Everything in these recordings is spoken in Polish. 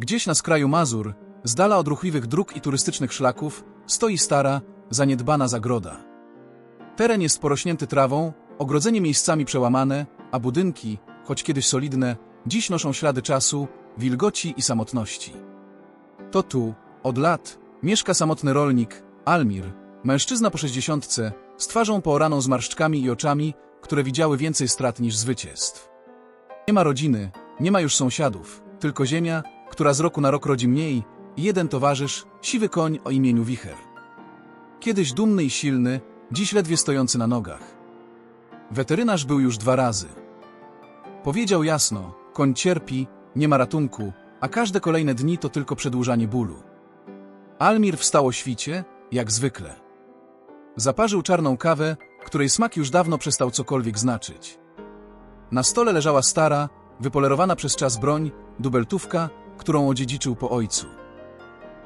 Gdzieś na skraju Mazur, z dala od ruchliwych dróg i turystycznych szlaków, stoi stara, zaniedbana zagroda. Teren jest porośnięty trawą, ogrodzenie miejscami przełamane, a budynki, choć kiedyś solidne, dziś noszą ślady czasu, wilgoci i samotności. To tu, od lat, mieszka samotny rolnik, Almir, mężczyzna po sześćdziesiątce, z twarzą pooraną zmarszczkami i oczami, które widziały więcej strat niż zwycięstw. Nie ma rodziny, nie ma już sąsiadów, tylko ziemia, która z roku na rok rodzi mniej i jeden towarzysz, siwy koń o imieniu Wicher. Kiedyś dumny i silny, dziś ledwie stojący na nogach. Weterynarz był już dwa razy. Powiedział jasno, koń cierpi, nie ma ratunku, a każde kolejne dni to tylko przedłużanie bólu. Almir wstał o świcie, jak zwykle. Zaparzył czarną kawę, której smak już dawno przestał cokolwiek znaczyć. Na stole leżała stara, wypolerowana przez czas broń, dubeltówka, którą odziedziczył po ojcu.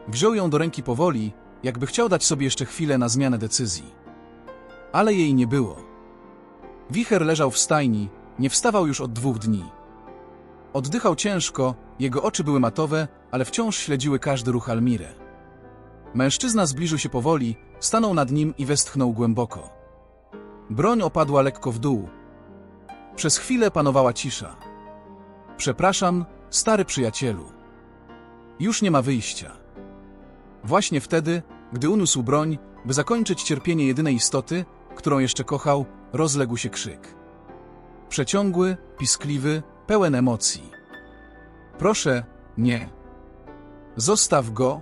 Wziął ją do ręki powoli, jakby chciał dać sobie jeszcze chwilę na zmianę decyzji. Ale jej nie było. Wicher leżał w stajni, nie wstawał już od dwóch dni. Oddychał ciężko, jego oczy były matowe, ale wciąż śledziły każdy ruch Almirę. Mężczyzna zbliżył się powoli, stanął nad nim i westchnął głęboko. Broń opadła lekko w dół. Przez chwilę panowała cisza. Przepraszam, stary przyjacielu. Już nie ma wyjścia. Właśnie wtedy, gdy uniósł broń, by zakończyć cierpienie jedynej istoty, którą jeszcze kochał, rozległ się krzyk. Przeciągły, piskliwy, pełen emocji. Proszę, nie. Zostaw go.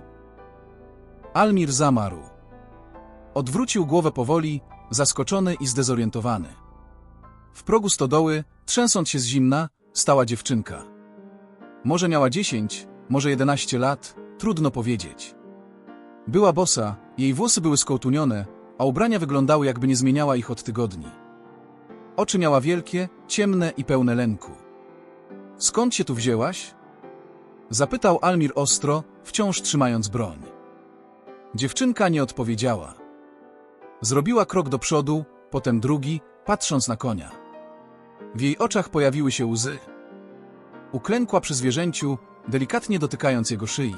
Almir zamarł. Odwrócił głowę powoli, zaskoczony i zdezorientowany. W progu stodoły, trzęsąc się z zimna, stała dziewczynka. Może miała dziesięć, może jedenaście lat, trudno powiedzieć. Była bosa, jej włosy były skołtunione, a ubrania wyglądały jakby nie zmieniała ich od tygodni. Oczy miała wielkie, ciemne i pełne lęku. Skąd się tu wzięłaś? Zapytał Almir ostro, wciąż trzymając broń. Dziewczynka nie odpowiedziała. Zrobiła krok do przodu, potem drugi, patrząc na konia. W jej oczach pojawiły się łzy. Uklękła przy zwierzęciu, delikatnie dotykając jego szyi.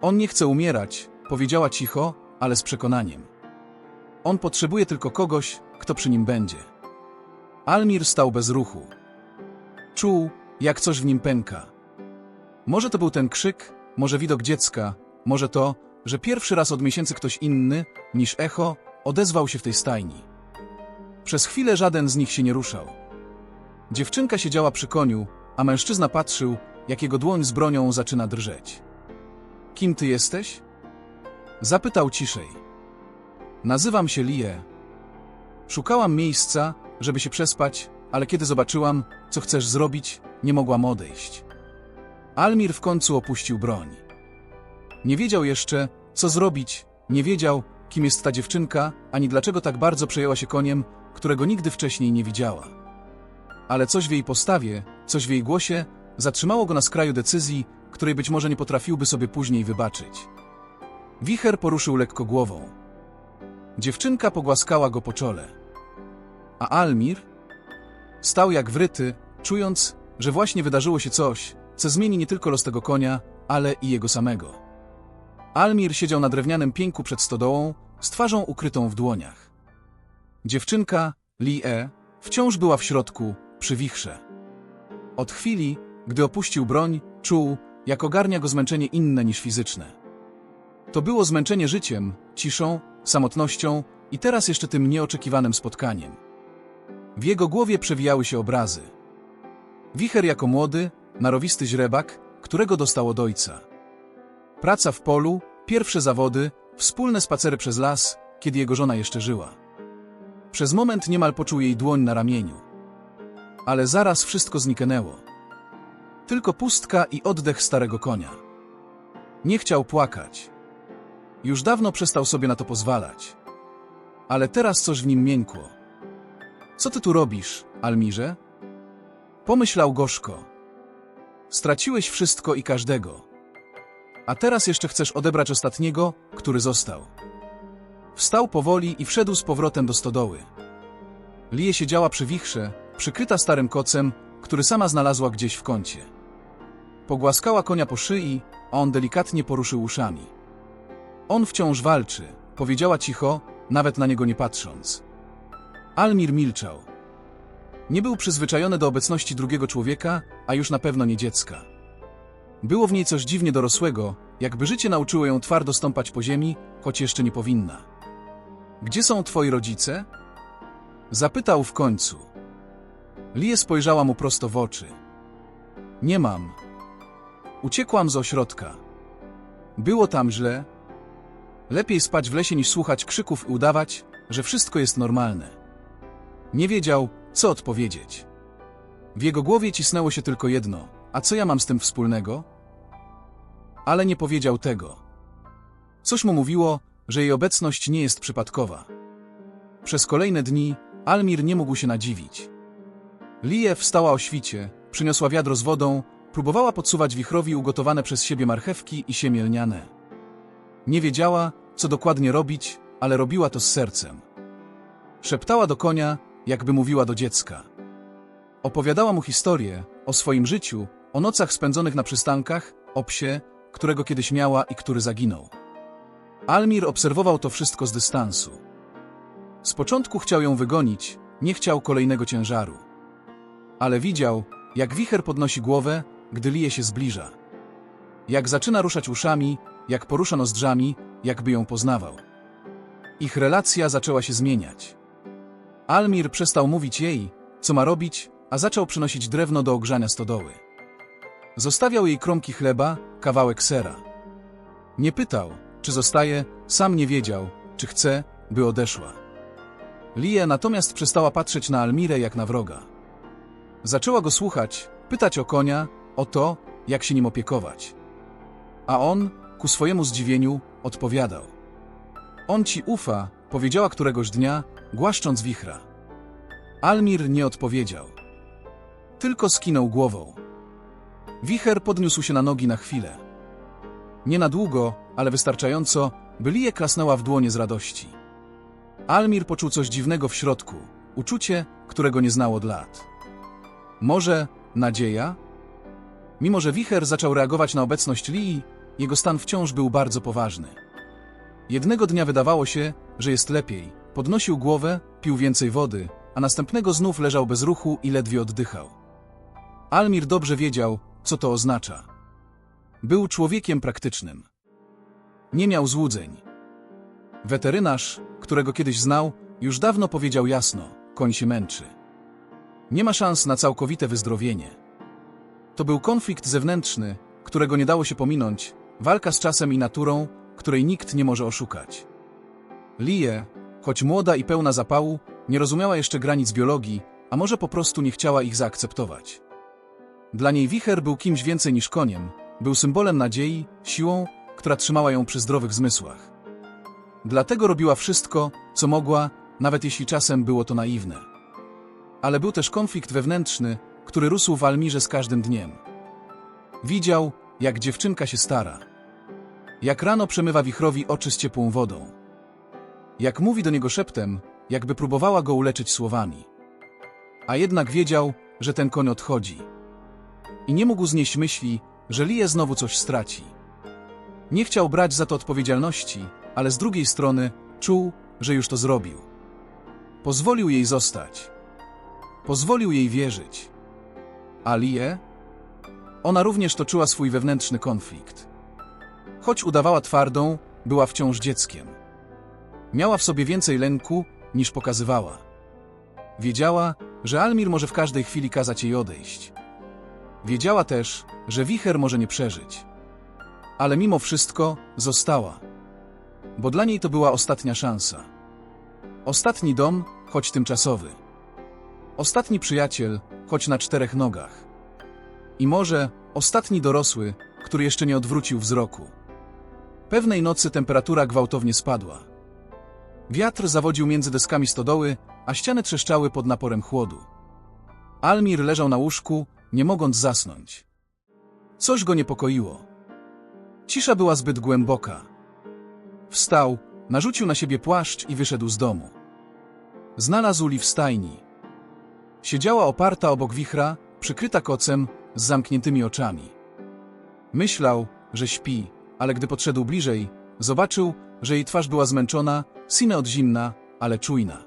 On nie chce umierać, powiedziała cicho, ale z przekonaniem. On potrzebuje tylko kogoś, kto przy nim będzie. Almir stał bez ruchu. Czuł, jak coś w nim pęka. Może to był ten krzyk, może widok dziecka, może to, że pierwszy raz od miesięcy ktoś inny, niż echo, odezwał się w tej stajni. Przez chwilę żaden z nich się nie ruszał. Dziewczynka siedziała przy koniu, a mężczyzna patrzył, jak jego dłoń z bronią zaczyna drżeć. Kim ty jesteś? Zapytał ciszej. Nazywam się Lie. Szukałam miejsca, żeby się przespać, ale kiedy zobaczyłam, co chcesz zrobić, nie mogłam odejść. Almir w końcu opuścił broń. Nie wiedział jeszcze, co zrobić, nie wiedział, kim jest ta dziewczynka, ani dlaczego tak bardzo przejęła się koniem, którego nigdy wcześniej nie widziała. Ale coś w jej postawie, coś w jej głosie zatrzymało go na skraju decyzji, której być może nie potrafiłby sobie później wybaczyć. Wicher poruszył lekko głową. Dziewczynka pogłaskała go po czole. A Almir stał jak wryty, czując, że właśnie wydarzyło się coś, co zmieni nie tylko los tego konia, ale i jego samego. Almir siedział na drewnianym pięku przed stodołą, z twarzą ukrytą w dłoniach. Dziewczynka, Lie, wciąż była w środku, przy wichrze. Od chwili, gdy opuścił broń, czuł, jak ogarnia go zmęczenie inne niż fizyczne. To było zmęczenie życiem, ciszą, samotnością i teraz jeszcze tym nieoczekiwanym spotkaniem. W jego głowie przewijały się obrazy. Wicher jako młody, narowisty źrebak, którego dostał od ojca. Praca w polu, pierwsze zawody, wspólne spacery przez las, kiedy jego żona jeszcze żyła. Przez moment niemal poczuł jej dłoń na ramieniu. Ale zaraz wszystko zniknęło. Tylko pustka i oddech starego konia. Nie chciał płakać. Już dawno przestał sobie na to pozwalać. Ale teraz coś w nim miękło. Co ty tu robisz, Almirze? Pomyślał gorzko. Straciłeś wszystko i każdego. A teraz jeszcze chcesz odebrać ostatniego, który został. Wstał powoli i wszedł z powrotem do stodoły. Lie siedziała przy wichrze, przykryta starym kocem, który sama znalazła gdzieś w kącie. Pogłaskała konia po szyi, a on delikatnie poruszył uszami. On wciąż walczy, powiedziała cicho, nawet na niego nie patrząc. Almir milczał. Nie był przyzwyczajony do obecności drugiego człowieka, a już na pewno nie dziecka. Było w niej coś dziwnie dorosłego, jakby życie nauczyło ją twardo stąpać po ziemi, choć jeszcze nie powinna. Gdzie są twoi rodzice? Zapytał w końcu. Lie spojrzała mu prosto w oczy. Nie mam. Uciekłam z ośrodka. Było tam źle. Lepiej spać w lesie niż słuchać krzyków i udawać, że wszystko jest normalne. Nie wiedział, co odpowiedzieć. W jego głowie cisnęło się tylko jedno: a co ja mam z tym wspólnego? Ale nie powiedział tego. Coś mu mówiło, że jej obecność nie jest przypadkowa. Przez kolejne dni Almir nie mógł się nadziwić. Lie wstała o świcie, przyniosła wiadro z wodą, próbowała podsuwać wichrowi ugotowane przez siebie marchewki i siemię lniane. Nie wiedziała, co dokładnie robić, ale robiła to z sercem. Szeptała do konia, jakby mówiła do dziecka. Opowiadała mu historię o swoim życiu, o nocach spędzonych na przystankach, o psie, którego kiedyś miała i który zaginął. Almir obserwował to wszystko z dystansu. Z początku chciał ją wygonić, nie chciał kolejnego ciężaru. Ale widział, jak wicher podnosi głowę, gdy lije się zbliża. Jak zaczyna ruszać uszami, jak porusza nozdrzami, jakby ją poznawał. Ich relacja zaczęła się zmieniać. Almir przestał mówić jej, co ma robić, a zaczął przynosić drewno do ogrzania stodoły. Zostawiał jej kromki chleba, kawałek sera. Nie pytał, czy zostaje, sam nie wiedział, czy chce, by odeszła. Lia natomiast przestała patrzeć na Almirę jak na wroga. Zaczęła go słuchać, pytać o konia, o to, jak się nim opiekować. A on, ku swojemu zdziwieniu, odpowiadał. On ci ufa, powiedziała któregoś dnia, głaszcząc wichra. Almir nie odpowiedział. Tylko skinął głową. Wicher podniósł się na nogi na chwilę. Nie na długo, ale wystarczająco, by Lie klasnęła w dłonie z radości. Almir poczuł coś dziwnego w środku, uczucie, którego nie znał od lat. Może nadzieja? Mimo, że Wicher zaczął reagować na obecność Lii, jego stan wciąż był bardzo poważny. Jednego dnia wydawało się, że jest lepiej. Podnosił głowę, pił więcej wody, a następnego znów leżał bez ruchu i ledwie oddychał. Almir dobrze wiedział, co to oznacza. Był człowiekiem praktycznym. Nie miał złudzeń. Weterynarz, którego kiedyś znał, już dawno powiedział jasno: koń się męczy. Nie ma szans na całkowite wyzdrowienie. To był konflikt zewnętrzny, którego nie dało się pominąć, walka z czasem i naturą, której nikt nie może oszukać. Lie, choć młoda i pełna zapału, nie rozumiała jeszcze granic biologii, a może po prostu nie chciała ich zaakceptować. Dla niej wicher był kimś więcej niż koniem, był symbolem nadziei, siłą, która trzymała ją przy zdrowych zmysłach. Dlatego robiła wszystko, co mogła, nawet jeśli czasem było to naiwne. Ale był też konflikt wewnętrzny, który rósł w Almirze z każdym dniem. Widział, jak dziewczynka się stara. Jak rano przemywa wichrowi oczy z ciepłą wodą. Jak mówi do niego szeptem, jakby próbowała go uleczyć słowami. A jednak wiedział, że ten koń odchodzi. I nie mógł znieść myśli, że Lie znowu coś straci. Nie chciał brać za to odpowiedzialności, ale z drugiej strony czuł, że już to zrobił. Pozwolił jej zostać. Pozwolił jej wierzyć. A Lie? Ona również toczyła swój wewnętrzny konflikt. Choć udawała twardą, była wciąż dzieckiem. Miała w sobie więcej lęku, niż pokazywała. Wiedziała, że Almir może w każdej chwili kazać jej odejść. Wiedziała też, że wicher może nie przeżyć. Ale mimo wszystko została. Bo dla niej to była ostatnia szansa. Ostatni dom, choć tymczasowy. Ostatni przyjaciel, choć na czterech nogach. I może ostatni dorosły, który jeszcze nie odwrócił wzroku. Pewnej nocy temperatura gwałtownie spadła. Wiatr zawodził między deskami stodoły, a ściany trzeszczały pod naporem chłodu. Almir leżał na łóżku, nie mogąc zasnąć. Coś go niepokoiło. Cisza była zbyt głęboka. Wstał, narzucił na siebie płaszcz i wyszedł z domu. Znalazł Li w stajni. Siedziała oparta obok wichra, przykryta kocem, z zamkniętymi oczami. Myślał, że śpi, ale gdy podszedł bliżej, zobaczył, że jej twarz była zmęczona, sine od zimna, ale czujna.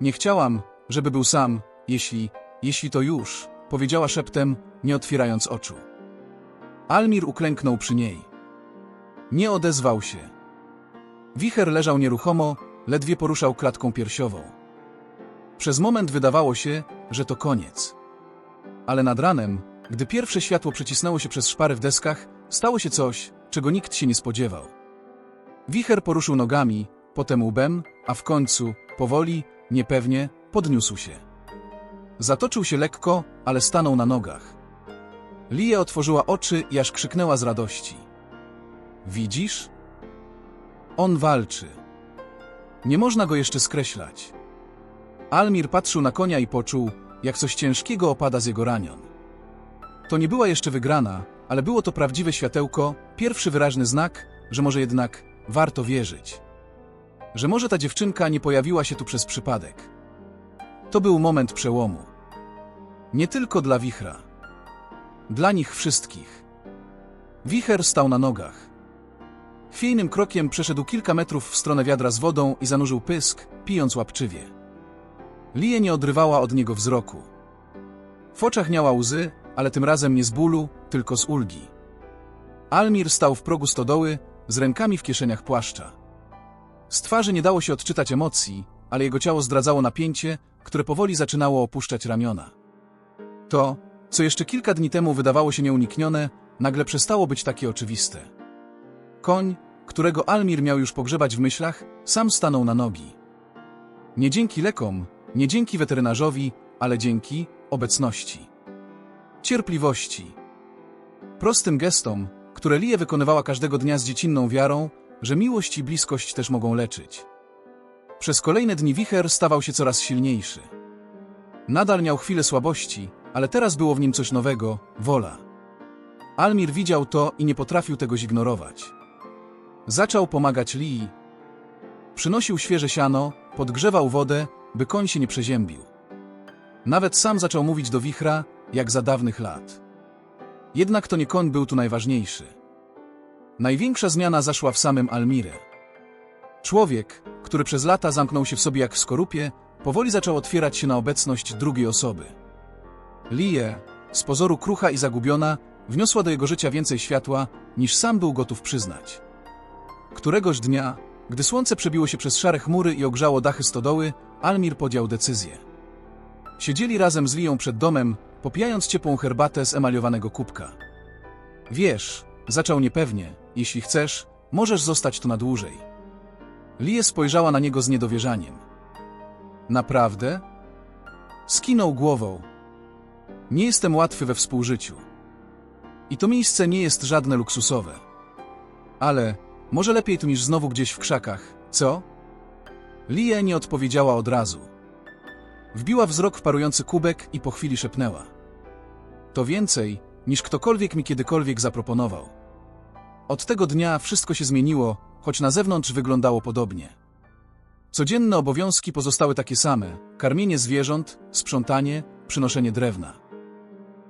Nie chciałam, żeby był sam, jeśli, jeśli to już, powiedziała szeptem, nie otwierając oczu. Almir uklęknął przy niej. Nie odezwał się. Wicher leżał nieruchomo, ledwie poruszał klatką piersiową. Przez moment wydawało się, że to koniec. Ale nad ranem, gdy pierwsze światło przecisnęło się przez szpary w deskach, stało się coś, czego nikt się nie spodziewał. Wicher poruszył nogami, potem łbem, a w końcu, powoli, niepewnie, podniósł się. Zatoczył się lekko, ale stanął na nogach. Lia otworzyła oczy i aż krzyknęła z radości. Widzisz? On walczy. Nie można go jeszcze skreślać. Almir patrzył na konia i poczuł, jak coś ciężkiego opada z jego ramion. To nie była jeszcze wygrana, ale było to prawdziwe światełko, pierwszy wyraźny znak, że może jednak warto wierzyć. Że może ta dziewczynka nie pojawiła się tu przez przypadek. To był moment przełomu. Nie tylko dla wichra. Dla nich wszystkich. Wicher stał na nogach. Chwiejnym krokiem przeszedł kilka metrów w stronę wiadra z wodą i zanurzył pysk, pijąc łapczywie. Lie nie odrywała od niego wzroku. W oczach miała łzy, ale tym razem nie z bólu, tylko z ulgi. Almir stał w progu stodoły, z rękami w kieszeniach płaszcza. Z twarzy nie dało się odczytać emocji, ale jego ciało zdradzało napięcie, które powoli zaczynało opuszczać ramiona. To, co jeszcze kilka dni temu wydawało się nieuniknione, nagle przestało być takie oczywiste. Koń, którego Almir miał już pogrzebać w myślach, sam stanął na nogi. Nie dzięki lekom, nie dzięki weterynarzowi, ale dzięki obecności. Cierpliwości. Prostym gestom, które Lie wykonywała każdego dnia z dziecinną wiarą, że miłość i bliskość też mogą leczyć. Przez kolejne dni wicher stawał się coraz silniejszy. Nadal miał chwilę słabości, ale teraz było w nim coś nowego wola. Almir widział to i nie potrafił tego zignorować. Zaczął pomagać Lii. Przynosił świeże siano, podgrzewał wodę, by koń się nie przeziębił. Nawet sam zaczął mówić do wichra, jak za dawnych lat. Jednak to nie koń był tu najważniejszy. Największa zmiana zaszła w samym Almirę. Człowiek, który przez lata zamknął się w sobie jak w skorupie, powoli zaczął otwierać się na obecność drugiej osoby. Lie, z pozoru krucha i zagubiona, wniosła do jego życia więcej światła, niż sam był gotów przyznać. Któregoś dnia, gdy słońce przebiło się przez szare chmury i ogrzało dachy stodoły, Almir podjął decyzję. Siedzieli razem z Liją przed domem, popijając ciepłą herbatę z emaliowanego kubka. Wiesz, zaczął niepewnie, jeśli chcesz, możesz zostać tu na dłużej. Lie spojrzała na niego z niedowierzaniem. Naprawdę? Skinął głową. Nie jestem łatwy we współżyciu. I to miejsce nie jest żadne luksusowe. Ale może lepiej tu niż znowu gdzieś w krzakach, co? Lie nie odpowiedziała od razu. Wbiła wzrok w parujący kubek i po chwili szepnęła. To więcej, niż ktokolwiek mi kiedykolwiek zaproponował. Od tego dnia wszystko się zmieniło, choć na zewnątrz wyglądało podobnie. Codzienne obowiązki pozostały takie same: karmienie zwierząt, sprzątanie, przynoszenie drewna.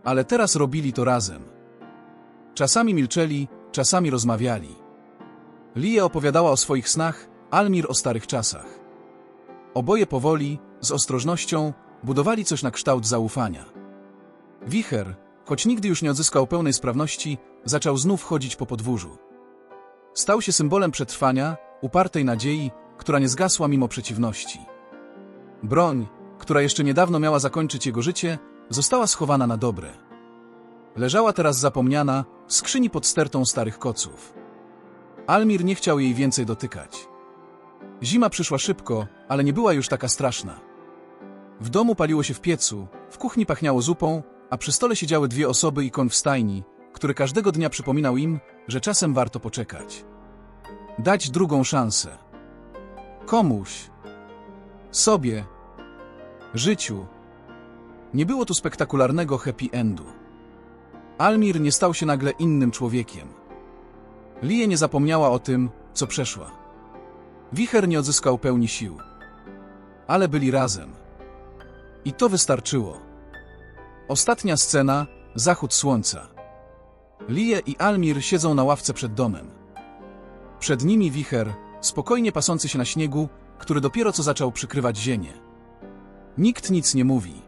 Ale teraz robili to razem. Czasami milczeli, czasami rozmawiali. Lia opowiadała o swoich snach, Almir o starych czasach. Oboje powoli, z ostrożnością, budowali coś na kształt zaufania. Wicher, choć nigdy już nie odzyskał pełnej sprawności, zaczął znów chodzić po podwórzu. Stał się symbolem przetrwania, upartej nadziei, która nie zgasła mimo przeciwności. Broń, która jeszcze niedawno miała zakończyć jego życie, została schowana na dobre. Leżała teraz zapomniana w skrzyni pod stertą starych koców. Almir nie chciał jej więcej dotykać. Zima przyszła szybko, ale nie była już taka straszna. W domu paliło się w piecu, w kuchni pachniało zupą, a przy stole siedziały dwie osoby i koń w stajni, który każdego dnia przypominał im, że czasem warto poczekać. Dać drugą szansę. Komuś. Sobie. Życiu. Nie było tu spektakularnego happy endu. Almir nie stał się nagle innym człowiekiem. Lie nie zapomniała o tym, co przeszła. Wicher nie odzyskał pełni sił. Ale byli razem. I to wystarczyło. Ostatnia scena, zachód słońca. Lie i Almir siedzą na ławce przed domem. Przed nimi wicher, spokojnie pasący się na śniegu, który dopiero co zaczął przykrywać ziemię. Nikt nic nie mówi.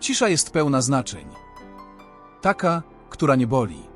Cisza jest pełna znaczeń. Taka, która nie boli.